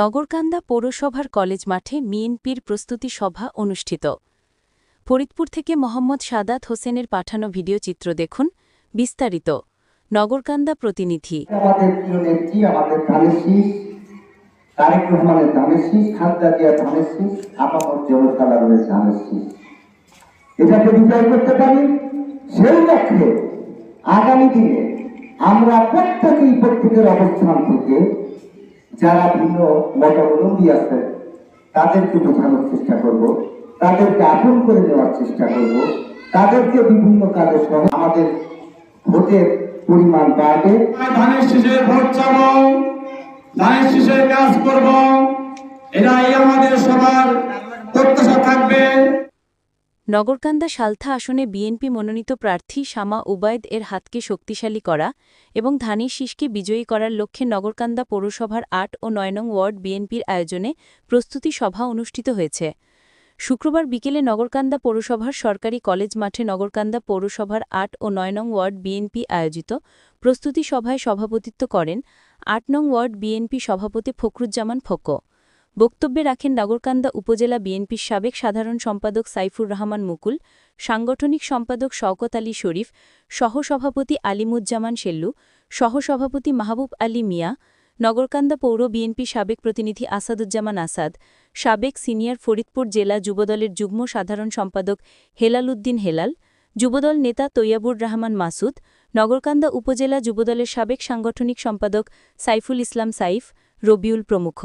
নগরকান্দা পৌরসভার কলেজ মাঠে মিএনপির প্রস্তুতি সভা অনুষ্ঠিত। ফরিদপুর থেকে মোহাম্মদ সাদাত হোসেনের পাঠানো ভিডিও চিত্র দেখুন। বিস্তারিত। নগরকান্দা প্রতিনিধি। আগামী দিনে আমরা প্রত্যেকেই প্রত্যেকের অবস্থান থেকে যারা ভিন্ন মতাবলম্বী আছেন তাদেরকে বোঝানোর চেষ্টা করব, তাদেরকে আপন করে নেওয়ার চেষ্টা করব, তাদেরকে বিভিন্ন কাজে সহ আমাদের ভোটের পরিমাণ বাড়বে। ধানের শীষের ভোট চাব, ধানের শীষের কাজ করব এটাই আমাদের সবার প্রত্যাশা থাকবে। নগরকান্দা সালথা আসনে বিএনপি মনোনীত প্রার্থী শামা উবায়দ এর হাতকে শক্তিশালী করা এবং ধানের শীষকে বিজয়ী করার লক্ষ্যে নগরকান্দা পৌরসভার আট ও নয় নং ওয়ার্ড বিএনপির আয়োজনে প্রস্তুতি সভা অনুষ্ঠিত হয়েছে। শুক্রবার বিকেলে নগরকান্দা পৌরসভার সরকারি কলেজ মাঠে নগরকান্দা পৌরসভার আট ও নয় নং ওয়ার্ড বিএনপি আয়োজিত প্রস্তুতি সভায় সভাপতিত্ব করেন আট নং ওয়ার্ড বিএনপি সভাপতি ফখরুজ্জামান ফোকো। বক্তব্যে রাখেন নগরকান্দা উপজেলা বিএনপির সাবেক সাধারণ সম্পাদক সাইফুর রহমান মুকুল, সাংগঠনিক সম্পাদক শওকত আলী শরীফ, সহসভাপতি আলিমুজ্জামান শেল্লু সহসভাপতি মাহবুব আলী মিয়া, নগরকান্দা পৌর বিএনপি সাবেক প্রতিনিধি আসাদুজ্জামান আসাদ, সাবেক সিনিয়র ফরিদপুর জেলা যুবদলের যুগ্ম সাধারণ সম্পাদক হেলাল উদ্দিন হেলাল, যুবদল নেতা তৈয়াবুর রহমান মাসুদ, নগরকান্দা উপজেলা যুবদলের সাবেক সাংগঠনিক সম্পাদক সাইফুল ইসলাম সাইফ, রবিউল প্রমুখ।